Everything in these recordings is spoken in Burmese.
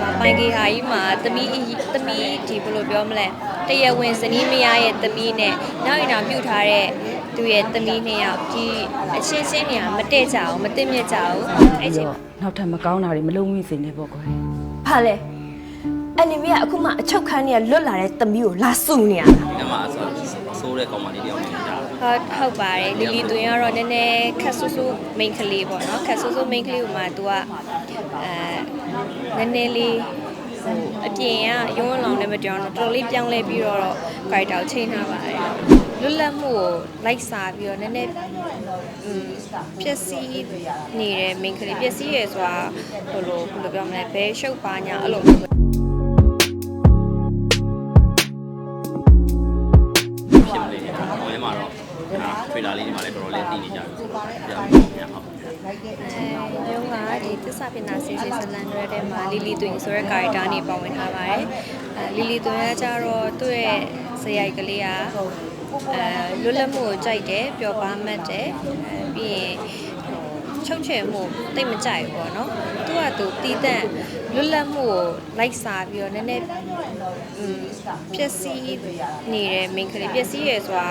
မှာပိုင်ကေဟာကြီးမှာသမီးသမီးဒီဘယ်လိုပြောမလဲတရားဝင်ဇနီးမယားရဲ့သမီးနဲ့နောက်ရင်တော့ပြုတ်ထားတဲ့သူရဲ့သမီးနှစ်ယောက်ဒီအချင်းချင်းတွေကမတည့်ကြအောင်မသိမြတ်ကြအောင်အဲ့ချိန်မှာနောက်ထပ်မကောင်းတာတွေမလုံးမိစေနဲ့ပေါ့ကွယ်ဘာလဲအန်နီမီကအခုမှအချုပ်ခန်းကြီးကလွတ်လာတဲ့သမီးကိုလာစုနေရတာဒီမှာဆိုဆိုးတဲ့ကောင်မလေးတယောက်နေကြတယ်ဟုတ်ဟုတ်ပါတယ်လီလီတွင်ကတော့နည်းနည်းခက်ဆူဆူမိန်ကလေးပေါ့နော်ခက်ဆူဆူမိန်ကလေးကိုမှ तू က အဲနည်းနည်းလေးဟိုအပြင်ကရုံးလောင်နဲ့မကြောင်တော့တော်တော်လေးပြောင်းလဲပြီးတော့ character ကိုချိန်ထားပါတယ်လွတ်လပ်မှုကိုလိုက်စားပြီးတော့နည်းနည်းอืมပျက်စီးနေတဲ့မိန်ကလေးပျက်စီးရယ်ဆိုတာဘယ်လိုဘယ်လိုပြောမလဲဘဲရှုပ်ပါညာအဲ့လိုမျိုးဖြစ်မနေတယ်။ဟိုထဲမှာတော့ထွေလာလေးတွေမှာလည်းတော်တော်လေးတည်နေကြတယ်ဆိုတော့ပြန်ပြန်ဟုတ် အဲရုံးကဒီသစ္စာပင်နာစီစီဇလန်ရဲထဲမှာလီလီတွင်ဆိုတဲ့ character နေပါဝင်ထားပါတယ်အဲလီလီတွင်ကကြတော့သူ့ရဲ့ဇယိုက်ကလေးကအဲလွတ်လပ်မှုကိုကြိုက်တယ်ပျော်ပါမှတ်တယ်အဲပြီးရင်ဟို ချုပ်ချယ်မှုတိတ်မကြိုက်ဘူးပေါ့နော်သူကသူတီးတန့်လွတ်လပ်မှုကိုလိုက်စားပြီးတော့နည်းနည်းอืมပျက်စီးနေတဲ့မိန်းကလေးပျက်စီးရယ်ဆိုတာ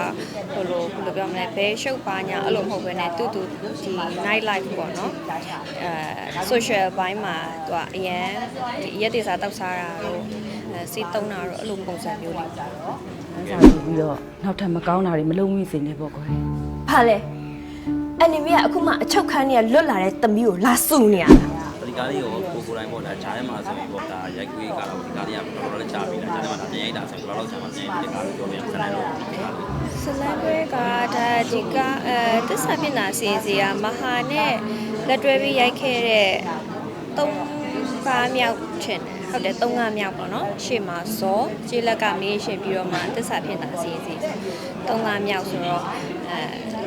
ဘယ်လိုဘယ်လိုပြောမလဲဘဲရှုပ်ပါညာအဲ့လိုမဟုတ်ဘဲနဲ့တူတူဒီ night life ပေါ့နော်အဲ social ဘိုင်းမှာသူကအရန်ဒီရက်တေစာတောက်စားတာတို့အဲစီးတုံးတာတို့အဲ့လိုပုံစံမျိုးလေးအဲဒါဆိုပြီးတော့နောက်ထပ်မကောင်းတာတွေမလုံးမိစေနဲ့ပေါ့ကွယ်ဘာလဲ အန်နီမီကအခုမှအချုပ်ခန်းကြီးကလွတ်လာတဲ့သမီးကိုလာစုနေရတာဒီကားလေးကိုကိုကိုတိုင်းပေါ့ဒါဂျားထဲမှာဆိုရင်ပေါ့ဒါရိုက်ကွေးကတော့ဒီကားလေးကတော်တော်လေးကြာပြီလားဂျားထဲမှာဒါပြန်ရိုက်တာဆိုတော့ဘယ်လောက်ကြာမှပြန်ရိုက်ဒီကားလေးပြောပြရခဏတော့ဆလန်တွဲကဒါဒီကအဲသစ္စာပင်နာစီစီကမဟာနဲ့လက်တွဲပြီးရိုက်ခဲ့တဲ့သုံးကားမြောက်ချင်တယ်ဟုတ်တယ်သုံးကားမြောက်ပေါ့နော်ရှေ့မှာဇောခြေလက်ကမေးရှင်းပြီးတော့မှသစ္စာပင်နာစီစီသုံးကားမြောက်ဆိုတော့အဲ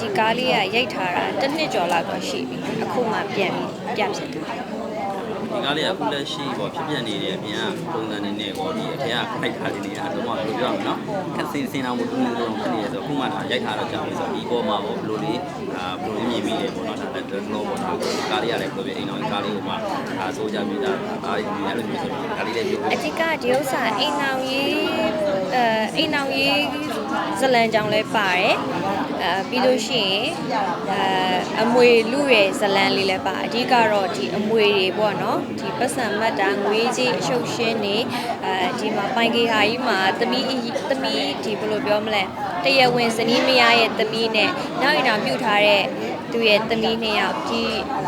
ဒီကားလေးကရိုက်ထားတာတစ်နှစ်ကျော်လောက်တော့ရှိပြီအခုမှပြန်ပြီးပြန်ဖြစ်တယ်ဒီကားလေးကအခုလက်ရှိပေါ့ဖြစ်ပြနေတဲ့အပြင်ကပုံစံနေနဲ့ပေါ့ဒီအထက်ကခိုက်ထားနေတဲ့အတော့ဘယ်လိုပြောရမလဲနော်ခက်စင်းစင်းအောင်မတူနေတော့ဖြစ်နေတယ်ဆိုတော့အခုမှဒါရိုက်ထားတော့ကြာပြီဆိုတော့ဒီပေါ်မှာပေါ့ဘယ်လိုလေးအာဘယ်လိုလေးမြင်မိလဲပေါ့နော်ဒါလည်းတော့ပေါ့ဒါကားလေးရတယ်ဘယ်လိုပဲအိမ်အောင်ကားလေးကိုမှအာဆိုကြပြီးဒါအာဒီအဲ့လိုမျိုးဆိုတော့ကားလေးလည်းပြောအတိကဒီဥစ္စာအိမ်အောင်ရေးအဲအိမ်အောင်ရေးဇလန်ကြောင်လဲပါတယ် အဲပြီးလို့ရှိရင်အဲအမွေလူရဲ့ဇလန်လေးလည်းပါအဓိကတော့ဒီအမွေတွေပေါ့နော်ဒီပတ်စံမတ်တာငွေကြီးအရှုပ်ရှင်းနေအဲဒီမှာပိုင်ကေဟာကြီးမှာသမီးသမီးဒီဘယ်လိုပြောမလဲတရားဝင်ဇနီးမယားရဲ့သမီးနဲ့နောက်ရင်တော့ပြုတ်ထားတဲ့ သူရဲ့သမီးနှစ်ယောက်ဒီ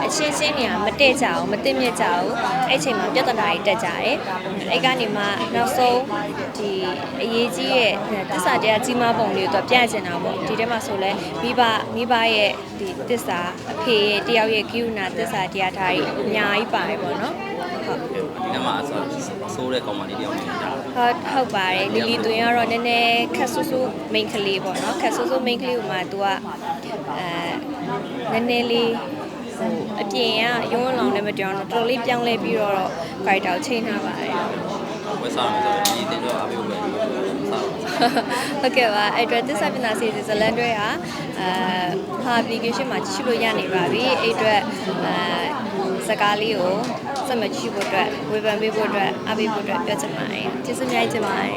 အချင်းချင်းတွေကမတည့်ကြအောင်မသိမြတ်ကြအောင်အဲ့ချိန်မှာပြဿနာတွေတက်ကြတယ်အဲ့ကနေမှနောက်ဆုံးဒီအရေးကြီးရဲ့တစ္ဆာတရားကြီးမားပုံလေးကိုသူပြချင်တာပေါ့ဒီထဲမှာဆိုလဲမိဘမိဘရဲ့ဒီတစ္ဆာအဖေရဲ့တယောက်ရဲ့ကိယူနာတစ္ဆာတရားထားတွေအများကြီးပါတယ်ပေါ့နော်ဟုတ်ဒီကမှာဆိုဆိုးတဲ့ကောင်မလေးတယောက်နေကြတယ်ဟုတ်ဟုတ်ပါတယ်လီလီတွင်ကတော့နည်းနည်းခက်ဆူဆူမိန်ကလေးပေါ့နော်ခက်ဆူဆူမိန်ကလေးကိုမှ तू ကအဲနည်းနည်းလေးဟိုအပြင်ကရုံးလောင်နဲ့မကြောင်တော့တော်တော်လေးပြောင်းလဲပြီးတော့ character ကိုချိန်ထားပါတယ်ဝက်စားမယ်ဆိုတော့ဒီတင်တော့အပြုတ်ပဲစားတော့ဟုတ်ကဲ့ပါအဲ့အတွက်သစ္စာပညာစီစီဇလန်တွဲဟာအဲဟာ application မှာကြည့်လို့ရနေပါပြီအဲ့အတွက်အဲစကားလေးကိုစက်မကြည့်ဖို့အတွက်ဝေဖန်ပေးဖို့အတွက်အားပေးဖို့အတွက်ပြောချင်ပါတယ်ကျေးဇူးများကြီးတင်ပါတယ်